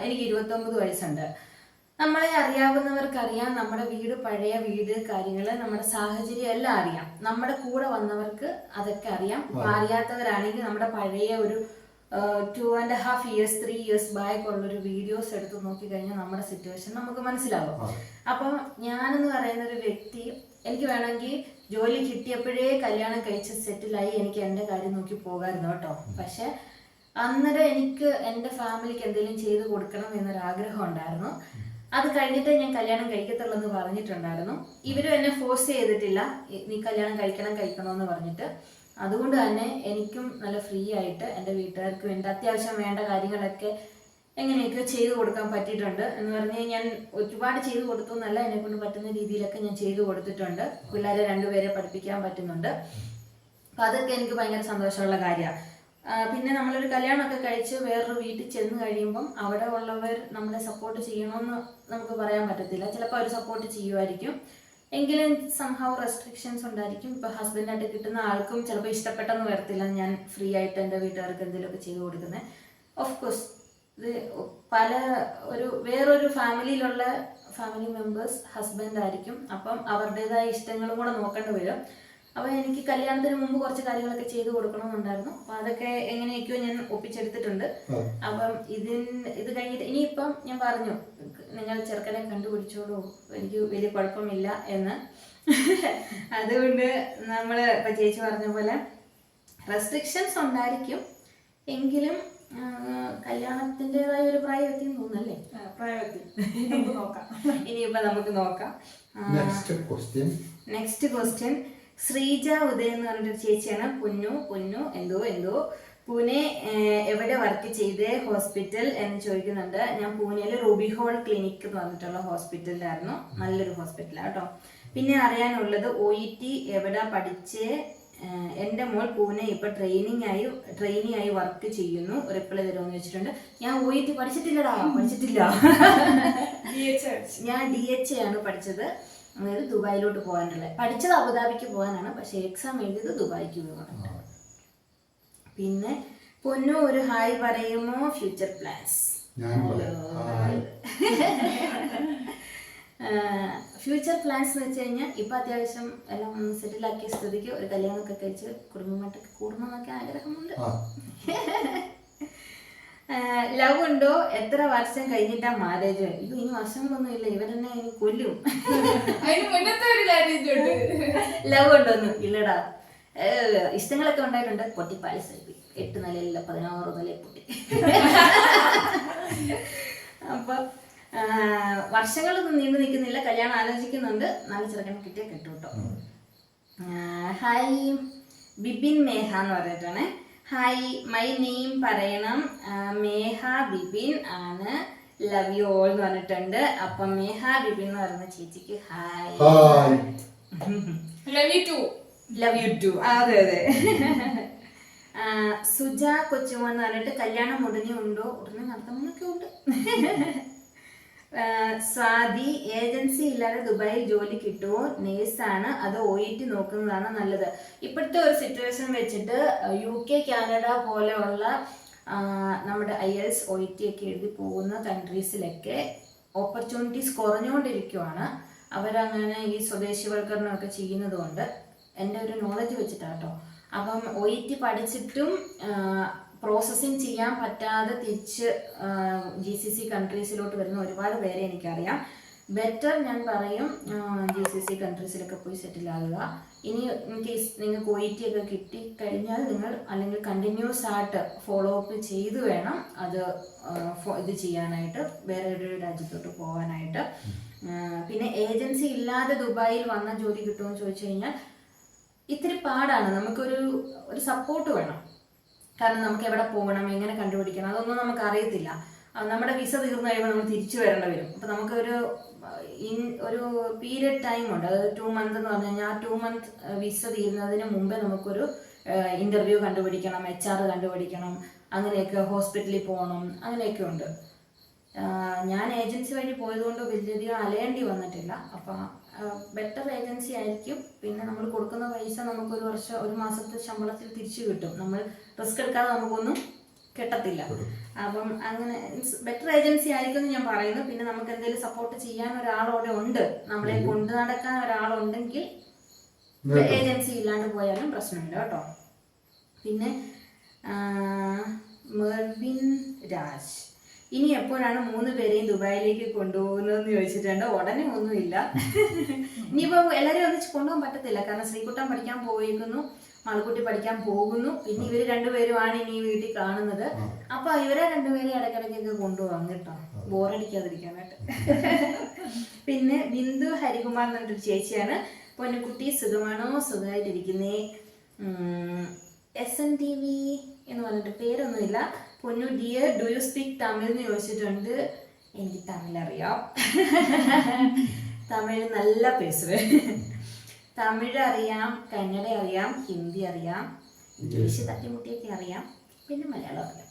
S2: എനിക്ക് ഇരുപത്തൊമ്പത് വയസ്സുണ്ട്. നമ്മളെ അറിയാവുന്നവർക്കറിയാം നമ്മുടെ വീട് പഴയ വീട് കാര്യങ്ങൾ നമ്മുടെ സാഹചര്യം എല്ലാം അറിയാം. നമ്മുടെ കൂടെ വന്നവർക്ക് അതൊക്കെ അറിയാം. അറിയാത്തവരാണെങ്കിൽ നമ്മുടെ പഴയ ഒരു two and half years three years back ഉള്ളൊരു വീഡിയോസ് എടുത്ത് നോക്കിക്കഴിഞ്ഞാൽ നമ്മുടെ സിറ്റുവേഷൻ നമുക്ക് മനസ്സിലാവും. അപ്പം ഞാനെന്ന് പറയുന്ന ഒരു വ്യക്തി എനിക്ക് വേണമെങ്കിൽ ജോലി കിട്ടിയപ്പോഴേ കല്യാണം കഴിച്ച് സെറ്റിലായി എനിക്ക് എന്റെ കാര്യം നോക്കി പോകാമായിരുന്നു കേട്ടോ. പക്ഷെ അന്നേരം എനിക്ക് എന്റെ ഫാമിലിക്ക് എന്തെങ്കിലും ചെയ്തു കൊടുക്കണം എന്നൊരാഗ്രഹം ഉണ്ടായിരുന്നു. അത് കഴിഞ്ഞിട്ട് ഞാൻ കല്യാണം കഴിക്കത്തുള്ളൂ എന്ന് പറഞ്ഞിട്ടുണ്ടായിരുന്നു. ഇവരും എന്നെ ഫോഴ്സ് ചെയ്തിട്ടില്ല. നീ കല്യാണം കഴിക്കണം കഴിക്കണമെന്ന് പറഞ്ഞിട്ട്. അതുകൊണ്ട് തന്നെ എനിക്കും നല്ല ഫ്രീ ആയിട്ട് എന്റെ വീട്ടുകാർക്ക് വേണ്ട അത്യാവശ്യം വേണ്ട കാര്യങ്ങളൊക്കെ എങ്ങനെയൊക്കെ ചെയ്തു കൊടുക്കാൻ പറ്റിയിട്ടുണ്ട് എന്ന് പറഞ്ഞ് ഞാൻ ഒരുപാട് ചെയ്തു കൊടുത്തു എന്നല്ല എന്നെ കൊണ്ട് പറ്റുന്ന രീതിയിലൊക്കെ ഞാൻ ചെയ്തു കൊടുത്തിട്ടുണ്ട്. പിള്ളേരെ രണ്ടുപേരെ പഠിപ്പിക്കാൻ പറ്റുന്നുണ്ട്. അപ്പം അതൊക്കെ എനിക്ക് ഭയങ്കര സന്തോഷമുള്ള കാര്യമാണ്. പിന്നെ നമ്മളൊരു കല്യാണമൊക്കെ കഴിച്ച് വേറൊരു വീട്ടിൽ ചെന്ന് കഴിയുമ്പം അവിടെ ഉള്ളവർ നമ്മളെ സപ്പോർട്ട് ചെയ്യണമെന്ന് നമുക്ക് പറയാൻ പറ്റത്തില്ല. ചിലപ്പോൾ അവർ സപ്പോർട്ട് ചെയ്യുമായിരിക്കും. എങ്കിലും സംഹവ് റെസ്ട്രിക്ഷൻസ് ഉണ്ടായിരിക്കും. ഇപ്പോൾ ഹസ്ബൻഡായിട്ട് കിട്ടുന്ന ആൾക്കും ചിലപ്പോൾ ഇഷ്ടപ്പെട്ടെന്ന് വരത്തില്ല. ഞാൻ ഫ്രീ ആയിട്ട് എന്റെ വീട്ടുകാർക്ക് എന്തെങ്കിലുമൊക്കെ ചെയ്തു കൊടുക്കുന്നത്. ഓഫ് കോഴ്സ് ഇത് പല ഒരു വേറൊരു ഫാമിലിയിലുള്ള ഫാമിലി മെമ്പേഴ്സ് ഹസ്ബൻഡ് ആയിരിക്കും. അപ്പം അവരുടേതായ ഇഷ്ടങ്ങളും കൂടെ നോക്കേണ്ടി വരും. അപ്പോൾ എനിക്ക് കല്യാണത്തിന് മുമ്പ് കുറച്ച് കാര്യങ്ങളൊക്കെ ചെയ്തു കൊടുക്കണമെന്നുണ്ടായിരുന്നു. അപ്പോൾ അതൊക്കെ എങ്ങനെയൊക്കെയോ ഞാൻ ഒപ്പിച്ചെടുത്തിട്ടുണ്ട്. അപ്പം ഇതിന് ഇത് കഴിഞ്ഞിട്ട് ഇനിയിപ്പം ഞാൻ പറഞ്ഞു നിങ്ങൾ ചെറുക്കനെ കണ്ടുപിടിച്ചോളൂ. എനിക്ക് വലിയ കുഴപ്പമില്ല എന്ന്. അതുകൊണ്ട് നമ്മൾ ഇപ്പം ചേച്ചി പറഞ്ഞ പോലെ റെസ്ട്രിക്ഷൻസ് ഉണ്ടായിരിക്കും. എങ്കിലും കല്യാണത്തിന്റെതായ ഒരു പ്രായമെത്തി തോന്നല്ലേ
S4: നമുക്ക് നോക്കാം.
S2: ഇനിയിപ്പോൾ നമുക്ക് നോക്കാം.
S1: Next question
S2: next question Sreeja Udaya എന്ന് പറഞ്ഞൊരു ചേച്ചിയാണ്. പുന്നു പുന്നു എന്തോ എന്തോ. പൂനെ എവിടെ വർക്ക് ചെയ്തേ? ഹോസ്പിറ്റൽ എന്ന് ചോദിക്കുന്നുണ്ട്. ഞാൻ പൂനെയിലെ റൂബി ഹോൾ ക്ലിനിക് എന്ന് പറഞ്ഞിട്ടുള്ള ഹോസ്പിറ്റലിലായിരുന്നു നല്ലൊരു ഹോസ്പിറ്റലാണ് കേട്ടോ പിന്നെ അറിയാനുള്ളത് ഒ ഇ ടി എവിടെ പഠിച്ച്? എന്റെ മോൾ പൂനെ ഇപ്പൊ ട്രെയിനിങ് ആയി ട്രെയിനിങ് ആയി വർക്ക് ചെയ്യുന്നു. റിപ്ലൈ തരുമെന്ന് വെച്ചിട്ടുണ്ട് ഞാൻ ഒ ഇ ടി പഠിച്ചിട്ടില്ലടാ. പഠിച്ചിട്ടില്ല. ഞാൻ ഡി എച്ച് ആണ് പഠിച്ചത്. അതായത് ദുബായിലോട്ട് പോകാനുള്ളത്. പഠിച്ചത് അബുദാബിക്ക് പോകാനാണ്. പക്ഷെ എക്സാം എഴുതിയത് ദുബായിക്ക് പോകണം പിന്നെ പൊന്നു ഒരു ഹായ് പറയുമോ? Future plans. ഫ്യൂച്ചർ പ്ലാൻസ് എന്ന് വെച്ച് കഴിഞ്ഞാൽ ഇപ്പം അത്യാവശ്യം എല്ലാം സെറ്റിലാക്കിയ സ്ഥിതിക്ക് ഒരു കല്യാണമൊക്കെ കഴിച്ച് കുടുംബമായിട്ടൊക്കെ കൂടണമെന്നൊക്കെ ആഗ്രഹമുണ്ട്. ലവ് ഉണ്ടോ? എത്ര വർഷം കഴിഞ്ഞിട്ടാ മാരേജ് ഇത് ഇനി വർഷങ്ങളൊന്നും ഇല്ല ഇവരെന്നെ ഇനി കൊല്ലും. ലവ് ഉണ്ടോന്ന് ഇല്ലടാ. ഇഷ്ടങ്ങളൊക്കെ ഉണ്ടായിട്ടുണ്ട്. പൊട്ടി പാലിസായി എട്ട് നിലയില്ല പതിനാറ് നിലയിൽ പൊട്ടി. അപ്പൊ വർഷങ്ങളൊന്നും നീണ്ടു നിൽക്കുന്നില്ല. കല്യാണം ആലോചിക്കുന്നുണ്ട്. നല്ല ചെറുക്കൻ കിട്ടിയാൽ കിട്ടും കേട്ടോ ഹായ്. ബിബിൻ മേഹ എന്ന് പറഞ്ഞിട്ടാണ്. ഹായ് മൈ നെയിം പറയണം. മേഹ ബിബിൻ ആണ്. ലവ് യു ഓൾ എന്ന് പറഞ്ഞിട്ടുണ്ട്. അപ്പൊ മേഹ ബിബിൻ എന്ന് പറയുന്ന ചേച്ചിക്ക് hi
S1: hi
S3: love you too
S2: love you too അതെ അതെ. ആ, സുജ കൊച്ചുമോ എന്ന് പറഞ്ഞിട്ട് കല്യാണം ഉടനെ ഉണ്ടോ? ഉടനെ നടത്തണമെന്നൊക്കെ ഉണ്ട്. സ്വാതി ഏജൻസി ഇല്ലാതെ ദുബായിൽ ജോലി കിട്ടുമോ? നേഴ്സാണ്. അത് ഒ ഇ ടി നോക്കുന്നതാണ് നല്ലത്. ഇപ്പോഴത്തെ ഒരു സിറ്റുവേഷൻ വെച്ചിട്ട് യു കെ കാനഡ പോലെയുള്ള നമ്മുടെ IELTS O E T ഒക്കെ എഴുതി പോകുന്ന കൺട്രീസിലൊക്കെ ഓപ്പർച്യൂണിറ്റീസ് കുറഞ്ഞുകൊണ്ടിരിക്കുവാണ്. അവരങ്ങനെ ഈ സ്വദേശിവൽക്കരണമൊക്കെ ചെയ്യുന്നതുകൊണ്ട് എന്റെ ഒരു നോളജ് വെച്ചിട്ടാട്ടോ. അപ്പം ഒ ഇ ടി പഠിച്ചിട്ടും പ്രോസസ്സിങ് ചെയ്യാൻ പറ്റാതെ തിരിച്ച് ജി സി സി കൺട്രീസിലോട്ട് വരുന്ന ഒരുപാട് പേരെ എനിക്കറിയാം. ബെറ്റർ ഞാൻ പറയും ജി സി സി കൺട്രീസിലൊക്കെ പോയി സെറ്റിൽ ആകുക ഇനി ഇൻ കേസ് നിങ്ങൾക്ക് ടി ഒക്കെ കിട്ടിക്കഴിഞ്ഞാൽ നിങ്ങൾ അല്ലെങ്കിൽ കണ്ടിന്യൂസ് ആയിട്ട് ഫോളോ അപ്പ് ചെയ്ത് വേണം അത് ഇത് ചെയ്യാനായിട്ട് വേറെ ഒരു രാജ്യത്തോട്ട് പോകാനായിട്ട് പിന്നെ ഏജൻസി ഇല്ലാതെ ദുബായിൽ വന്ന ജോലി കിട്ടുമെന്ന് ചോദിച്ചു കഴിഞ്ഞാൽ ഇത്തിരി പാടാണ്. നമുക്കൊരു ഒരു സപ്പോർട്ട് വേണം. കാരണം നമുക്ക് എവിടെ പോകണം എങ്ങനെ കണ്ടുപിടിക്കണം അതൊന്നും നമുക്ക് അറിയത്തില്ല നമ്മുടെ വിസ തീർന്നു കഴിയുമ്പോൾ നമ്മൾ തിരിച്ചു വരേണ്ടി വരും. അപ്പം നമുക്കൊരു ഇൻ ഒരു പീരിയഡ് ടൈം ഉണ്ട്. അതായത് ടു മന്ത് എന്ന് പറഞ്ഞു കഴിഞ്ഞാൽ ആ ടു മന്ത് വിസ തീരുന്നതിന് മുമ്പേ നമുക്കൊരു ഇന്റർവ്യൂ കണ്ടുപിടിക്കണം എച്ച് ആർ കണ്ടുപിടിക്കണം അങ്ങനെയൊക്കെ ഹോസ്പിറ്റലിൽ പോകണം അങ്ങനെയൊക്കെ ഉണ്ട്. ഞാൻ ഏജൻസി വഴി പോയതുകൊണ്ട് വലിയധികം അലയേണ്ടി വന്നിട്ടില്ല. അപ്പം ബെറ്റർ ഏജൻസി ആയിരിക്കും. പിന്നെ നമ്മൾ കൊടുക്കുന്ന പൈസ നമുക്ക് ഒരു വർഷം ഒരു മാസത്തെ ശമ്പളത്തിൽ തിരിച്ചു കിട്ടും. നമ്മൾ റിസ്ക് എടുക്കാതെ നമുക്കൊന്നും കിട്ടത്തില്ല. അപ്പം അങ്ങനെ ബെറ്റർ ഏജൻസി ആയിരിക്കും എന്ന് ഞാൻ പറയുന്നു. പിന്നെ നമുക്ക് എന്തെങ്കിലും സപ്പോർട്ട് ചെയ്യാൻ ഒരാളോടെ ഉണ്ട്. നമ്മളെ കൊണ്ടു നടക്കാൻ ഒരാളുണ്ടെങ്കിൽ. ഏജൻസി ഇല്ലാണ്ട് പോയാലും പ്രശ്നമില്ല കേട്ടോ. പിന്നെ മെർവിൻ രാജ്. ഇനി എപ്പോഴാണ് മൂന്ന് പേരെയും ദുബായിലേക്ക് കൊണ്ടുപോകുന്നതെന്ന് ചോദിച്ചിട്ടുണ്ട്. ഉടനെ ഒന്നുമില്ല. ഇനിയിപ്പോ എല്ലാരും ഒന്നിച്ച് കൊണ്ടുപോകാൻ പറ്റത്തില്ല. കാരണം ശ്രീകുട്ടൻ പഠിക്കാൻ പോയിരിക്കുന്നു മണക്കുട്ടി പഠിക്കാൻ പോകുന്നു. പിന്നെ ഇവർ രണ്ടുപേരുമാണ് ഇനി വീട്ടിൽ കാണുന്നത്. അപ്പൊ ഇവരെ രണ്ടുപേരെ ഇടയ്ക്കിടയ്ക്കൊക്കെ കൊണ്ടുപോകാം കേട്ടോ. ബോറടിക്കാതിരിക്കാനായിട്ട്. പിന്നെ ബിന്ദു ഹരികുമാർ എന്ന് പറഞ്ഞൊരു ചേച്ചിയാണ്. പൊന്നുകുട്ടി സുഖമാണോ? സുഖമായിട്ടിരിക്കുന്നേ? എസ് എൻ ടി വി എന്ന് പറഞ്ഞിട്ട് പേരൊന്നുമില്ല. Ponnu dear do you speak Tamil എന്ന് ചോദിച്ചിട്ടുണ്ട്. എനിക്ക് തമിഴ് അറിയാം തമിഴ് നല്ല പേസുവേ തമിഴ് അറിയാം കന്നഡ അറിയാം ഹിന്ദി അറിയാം ഇംഗ്ലീഷ് തട്ടിമുട്ടിയൊക്കെ അറിയാം പിന്നെ മലയാളം അറിയാം.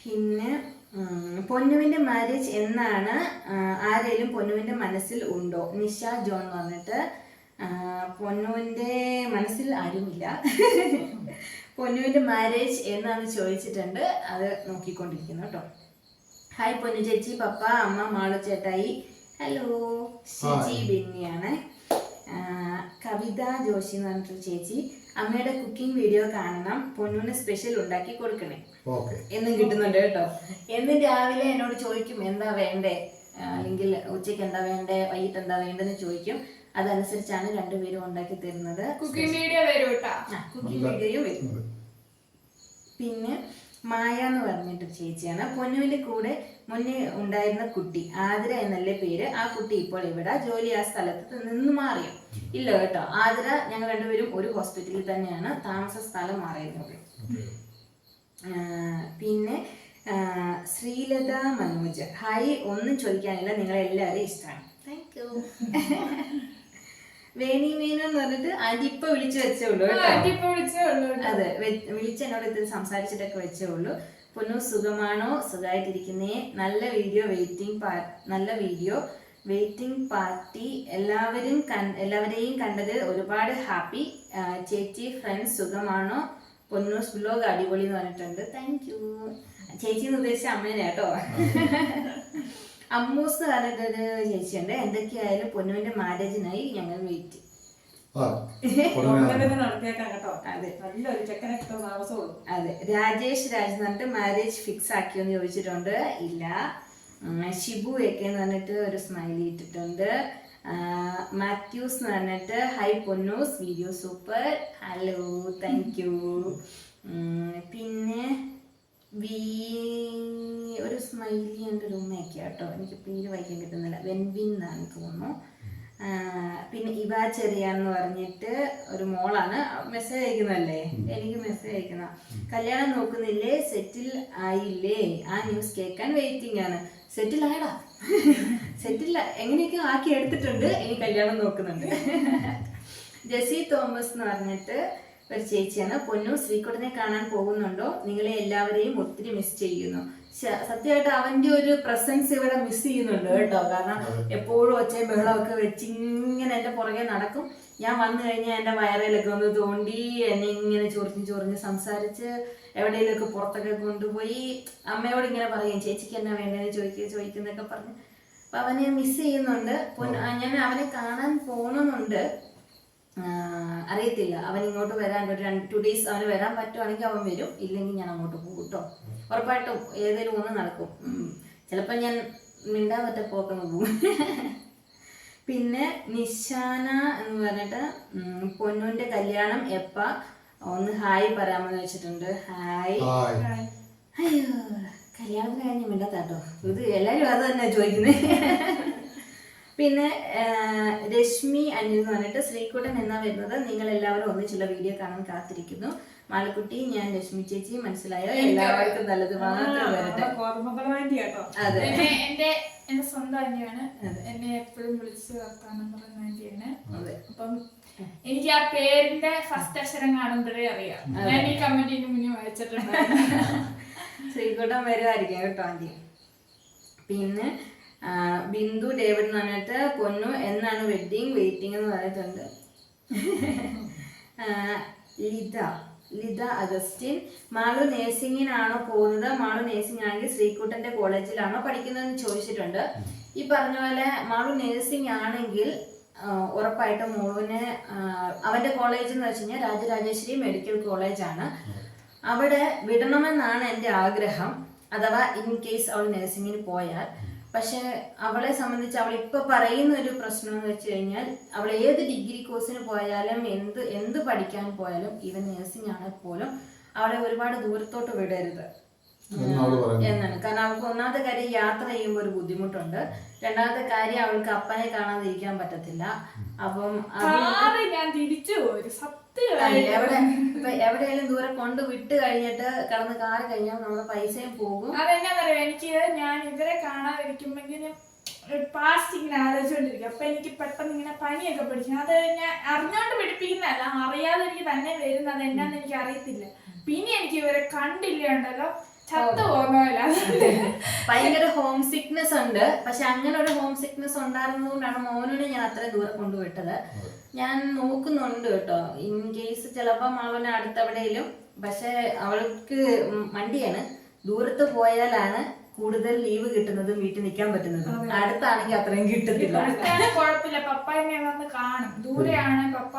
S2: പിന്നെ പൊന്നുവിന്റെ മാരേജ് എന്നാണ് ആരെങ്കിലും ആരേലും പൊന്നുവിന്റെ മനസ്സിൽ ഉണ്ടോ? നിഷ ജോൺ എന്ന് പറഞ്ഞിട്ട് പൊന്നുവിന്റെ മനസ്സിൽ ആരുമില്ല. പൊന്നുവിന്റെ മാരേജ് എന്നാന്ന് ചോദിച്ചിട്ടുണ്ട്. അത് നോക്കിക്കൊണ്ടിരിക്കുന്നു കേട്ടോ. ഹായ് പൊന്നു ചേച്ചി പപ്പ അമ്മ മാളു ചേട്ടായി. ഹലോ ചേച്ചി ബിന്നിയാണ്. കവിത ജോഷി എന്ന് പറഞ്ഞിട്ടൊരു ചേച്ചി. അമ്മയുടെ കുക്കിംഗ് വീഡിയോ കാണണം. പൊന്നുവിന് സ്പെഷ്യൽ ഉണ്ടാക്കി കൊടുക്കണേ. എന്നും കിട്ടുന്നുണ്ട് കേട്ടോ. എന്നും രാവിലെ എന്നോട് ചോദിക്കും എന്താ വേണ്ടേ? അല്ലെങ്കിൽ ഉച്ചയ്ക്ക് എന്താ വേണ്ടേ? വൈകിട്ട് എന്താ വേണ്ടെന്ന് ചോദിക്കും. അതനുസരിച്ചാണ് രണ്ടുപേരും ഉണ്ടാക്കി തരുന്നത്.
S3: കുക്കിംഗ് മീഡിയ വരും കേട്ടാ
S2: കുക്കിംഗ് വീഡിയോയും വരും. പിന്നെ മായ എന്ന് പറഞ്ഞിട്ട് ചേച്ചിയാണ്. പൊന്നുവിന്റെ കൂടെ മുന്നേ ഉണ്ടായിരുന്ന കുട്ടി ആതിര എന്നല്ലേ പേര്. ആ കുട്ടി ഇപ്പോൾ ഇവിടെ ജോലി ആ സ്ഥലത്ത് നിന്ന് മാറിയോ? ഇല്ല കേട്ടോ. ആതിര ഞങ്ങൾ രണ്ടുപേരും ഒരു ഹോസ്പിറ്റലിൽ തന്നെയാണ് താമസ സ്ഥലം മാറിയിരുന്നത്. പിന്നെ ശ്രീലത മനോജ്. ഹായ് ഒന്നും ചോദിക്കാനില്ല. നിങ്ങളെല്ലാവരെയും ഇഷ്ടമാണ്. താങ്ക് യു വേണി മേനു എന്ന് പറഞ്ഞിട്ട് ആന്റി ഇപ്പൊ വിളിച്ചു വെച്ചേ ഉള്ളൂ. അതെ വിളിച്ച് എന്നോട് ഇത് സംസാരിച്ചിട്ടൊക്കെ വെച്ചേ ഉള്ളൂ പൊന്നു സുഖമാണോ? സുഖമായിട്ടിരിക്കുന്നേ നല്ല വീഡിയോ വെയിറ്റിംഗ് നല്ല വീഡിയോ വെയിറ്റിംഗ് പാർട്ടി. എല്ലാവരും എല്ലാവരെയും കണ്ടത് ഒരുപാട് ഹാപ്പി. ചേച്ചി ഫ്രണ്ട്സ് സുഖമാണോ? പൊന്നൂസ് ബ്ലോഗ് അടിപൊളി എന്ന് പറഞ്ഞിട്ടുണ്ട്. താങ്ക് യു ചേച്ചി എന്ന് ഉദ്ദേശിച്ച അമ്മേനെ കേട്ടോ. അമ്മൂസ് പറഞ്ഞത് ചേച്ചിയുണ്ട്. എന്തൊക്കെയായാലും പൊന്നുവിന്റെ മാരേജിനായി ഞങ്ങൾ വെയിറ്റ് അതെ രാജേഷ് രാജ് എന്ന് പറഞ്ഞിട്ട് മാരേജ് ഫിക്സ് ആക്കിയോ എന്ന് ചോദിച്ചിട്ടുണ്ട്. ഇല്ല. ഷിബു ഒക്കെ എന്ന് പറഞ്ഞിട്ട് ഒരു സ്മൈലി ഇട്ടിട്ടുണ്ട്. മാത്യൂസ് എന്ന് പറഞ്ഞിട്ട് hi Ponnus video super hello thank you പിന്നെ വി ഒരു സ്മൈലി എന്റെ ഒരു ഉമ്മയൊക്കെ കേട്ടോ. എനിക്ക് പേര് വായിക്കാൻ കിട്ടുന്നില്ല വെൻവിൻ എന്നാണ് തോന്നുന്നു. ആ, പിന്നെ ഇവ ചെറിയാന്ന് പറഞ്ഞിട്ട് ഒരു മോളാണ്. മെസ്സേജ് അയക്കുന്നല്ലേ എനിക്ക് മെസ്സേജ് അയക്കുന്ന കല്യാണം നോക്കുന്നില്ലേ? സെറ്റിൽ ആയില്ലേ? ആ ന്യൂസ് കേൾക്കാൻ വെയിറ്റിംഗ് ആണ്. സെറ്റിൽ ആയടാ. സെറ്റിൽ എങ്ങനെയൊക്കെ ആക്കി എടുത്തിട്ടുണ്ട്. ഇനി കല്യാണം നോക്കുന്നുണ്ട്. ജെസി തോമസ് എന്ന് പറഞ്ഞിട്ട് ഒരു ചേച്ചിയാണ് പൊന്നു ശ്രീകുട്ടനെ കാണാൻ പോകുന്നുണ്ടോ? നിങ്ങളെ എല്ലാവരെയും ഒത്തിരി മിസ് ചെയ്യുന്നു. സത്യമായിട്ട് അവന്റെ ഒരു പ്രസൻസ് ഇവിടെ മിസ് ചെയ്യുന്നുണ്ട് കേട്ടോ. കാരണം എപ്പോഴും ഒച്ചയും ബഹളമൊക്കെ വെച്ച് ഇങ്ങനെ എന്റെ പുറകെ നടക്കും. ഞാൻ വന്നു കഴിഞ്ഞാൽ എന്റെ വയറിലൊക്കെ ഒന്ന് തോണ്ടി എന്നെ ഇങ്ങനെ ചൊറിഞ്ഞ് ചൊറിഞ്ഞ് സംസാരിച്ച് എവിടെയെങ്കിലുമൊക്കെ പുറത്തൊക്കെ കൊണ്ടുപോയി അമ്മയോട് ഇങ്ങനെ പറയും ചേച്ചിക്ക് എന്നാ വേണ്ടതെന്ന് ചോദിക്കുക ചോദിക്കുന്നൊക്കെ പറഞ്ഞ്. അപ്പൊ അവനെ മിസ് ചെയ്യുന്നുണ്ട്. ഞാൻ അവനെ കാണാൻ പോകണമെന്നുണ്ട് ആഹ് അറിയത്തില്ല. അവൻ ഇങ്ങോട്ട് വരാൻ ഒരു രണ്ട് ടു ഡേയ്സ് അവന് വരാൻ പറ്റുവാണെങ്കിൽ അവൻ വരും. ഇല്ലെങ്കിൽ ഞാൻ അങ്ങോട്ട് പോകും കേട്ടോ. ഉറപ്പായിട്ടും ഏതെങ്കിലും ഒന്ന് നടക്കും. ചിലപ്പോൾ ഞാൻ മിണ്ടാൻ പറ്റാ പോക്കങ്ങ് പോകും. പിന്നെ നിശാന എന്ന് പറഞ്ഞിട്ട് പൊന്നുവിന്റെ കല്യാണം എപ്പ? ഒന്ന് ഹായ് പറയാമെന്ന് വെച്ചിട്ടുണ്ട്. ഹായ്. അയ്യോ കല്യാണം കഴിഞ്ഞ് മിണ്ടാത്താട്ടോ ഇത് എല്ലാവരും അത് തന്നെ ചോദിക്കുന്നത് പിന്നെ രശ്മി അനിൽ എന്ന് പറഞ്ഞിട്ട് ശ്രീകുട്ടൻ എന്നാ വരുന്നത്? നിങ്ങൾ എല്ലാവരും ഒന്നിച്ചുള്ള വീഡിയോ കാണാൻ കാത്തിരിക്കുന്നു. മാളക്കുട്ടി ഞാൻ രശ്മി ചേച്ചി മനസ്സിലായോ? എല്ലാവർക്കും നല്ലത് മാത്രം വരട്ടെ. അതെ.
S3: എന്റെ എന്റെ സ്വന്തം അനിയാണ് എന്നെ എപ്പോഴും വിളിച്ച് വർത്താനം പറയുന്ന ആന്റിയാണ് അപ്പം എനിക്ക് ആ പേരിന്റെ ഫസ്റ്റ് അക്ഷരം കാണുമ്പോഴേ അറിയാം. ഞാൻ ഈ കമന്റിന് മുന്നേ വായിച്ചിട്ടുണ്ട്
S2: ശ്രീകുട്ടൻ വരുമായിരിക്കും കേട്ടോ ആന്റി പിന്നെ ബിന്ദു ഡേവിഡ് എന്ന് പറഞ്ഞിട്ട് പൊന്നു എന്നാണ് വെഡിങ് വെയിറ്റിംഗ് എന്ന് പറഞ്ഞിട്ടുണ്ട് ലിത. ലിത അഗസ്റ്റിൻ. മാളു നേഴ്സിംഗിനാണോ പോകുന്നത്? മാളു നേഴ്സിംഗ് ആണെങ്കിൽ ശ്രീകുട്ടന്റെ കോളേജിലാണോ പഠിക്കുന്നതെന്ന് ചോദിച്ചിട്ടുണ്ട്. ഈ പറഞ്ഞ പോലെ മാളു നേഴ്സിംഗ് ആണെങ്കിൽ ഉറപ്പായിട്ടും മോളുവിന് അവന്റെ കോളേജ് എന്ന് വെച്ച് രാജരാജേശ്വരി മെഡിക്കൽ കോളേജാണ്. അവിടെ വിടണമെന്നാണ് എന്റെ ആഗ്രഹം. അഥവാ ഇൻ കേസ് അവൾ നഴ്സിങ്ങിന് പോയാൽ. പക്ഷെ അവളെ സംബന്ധിച്ച് അവൾ ഇപ്പൊ പറയുന്ന ഒരു പ്രശ്നം എന്ന് വെച്ച് കഴിഞ്ഞാൽ അവൾ ഏത് ഡിഗ്രി കോഴ്സിന് പോയാലും എന്ത് എന്ത് പഠിക്കാൻ പോയാലും ഈവൻ നേഴ്സിംഗ് ആണെങ്കിൽ പോലും അവളെ ഒരുപാട് ദൂരത്തോട്ട് വിടരുത്. എന്നാണ്. കാരണം അവൾക്ക് ഒന്നാമത്തെ കാര്യം യാത്ര ചെയ്യുമ്പോൾ ഒരു ബുദ്ധിമുട്ടുണ്ട്. രണ്ടാമത്തെ കാര്യം അവൾക്ക് അപ്പനെ കാണാതിരിക്കാൻ പറ്റത്തില്ല. അപ്പം
S3: ഞാൻ തിരിച്ചു
S2: എവിടെയെങ്കിലും ദൂരെ കൊണ്ട് വിട്ട് കഴിഞ്ഞിട്ട് കടന്ന് കാറ് കഴിഞ്ഞാൽ നമ്മുടെ പൈസയും പോകും.
S3: അതെന്നാന്നറിയോ എനിക്ക് ഞാൻ ഇവരെ കാണാതിരിക്കുമ്പോഴെങ്കിലും പാസ്റ്റ് ഇങ്ങനെ ആലോചിച്ചോണ്ടിരിക്കും. അപ്പൊ എനിക്ക് പെട്ടെന്ന് ഇങ്ങനെ പനിയൊക്കെ പിടിച്ചു അത് ഞാൻ അറിഞ്ഞോണ്ട് പിടിപ്പിക്കുന്നതല്ല. അറിയാതെ എനിക്ക് തന്നെ വരുന്നത് എന്നാന്ന് എനിക്ക് അറിയത്തില്ല. പിന്നെ എനിക്ക് ഇവരെ കണ്ടില്ല ഉണ്ടല്ലോ ചത്തു പോകുന്നില്ല
S2: ഭയങ്കര ഹോം സിക്നെസ് ഉണ്ട്. പക്ഷെ അങ്ങനെ ഒരു ഹോം സിക്നെസ് ഉണ്ടായിരുന്നതുകൊണ്ടാണ് മോനോനെ ഞാൻ അത്ര ദൂരെ കൊണ്ടുപോയിട്ടത്. ഞാൻ നോക്കുന്നുണ്ട് കേട്ടോ. ഇൻ കേസ് ചിലപ്പോൾ അവന് അടുത്തെവിടെയും പക്ഷെ അവൾക്ക് വണ്ടിയാണ്. ദൂരത്ത് പോയാലാണ് കൂടുതൽ ലീവ് കിട്ടുന്നതും വീട്ടിൽ നിൽക്കാൻ പറ്റുന്നതും. അടുത്താണെങ്കിൽ അത്രയും കിട്ടത്തില്ല.
S3: അടുത്താണ് കുഴപ്പമില്ല. പപ്പ എന്നെ വന്ന് കാണും. ദൂരെയാണ് പപ്പ.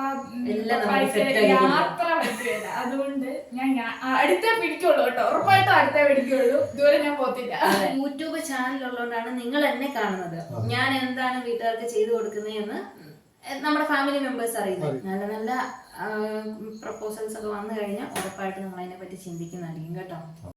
S3: യാത്ര പറ്റില്ല അതുകൊണ്ട് ഞാൻ അടുത്തേ പിടിക്കുള്ളൂ കേട്ടോ. ഉറപ്പായിട്ടും അടുത്തേ പിടിക്കുള്ളൂ. ദൂരെ ഞാൻ പോത്തില്ല.
S2: യൂട്യൂബ് ചാനൽ ഉള്ളതുകൊണ്ടാണ് നിങ്ങൾ എന്നെ കാണുന്നത്. ഞാൻ എന്താണ് വീട്ടുകാർക്ക് ചെയ്തു കൊടുക്കുന്നതെന്ന് നമ്മുടെ ഫാമിലി മെമ്പേഴ്സ് അറിയുന്നത്. നല്ല നല്ല പ്രപ്പോസൽസ് ഒക്കെ വന്നു കഴിഞ്ഞാൽ ഉറപ്പായിട്ട് നമ്മൾ അതിനെ പറ്റി ചിന്തിക്കുന്നതായിരിക്കും കേട്ടോ.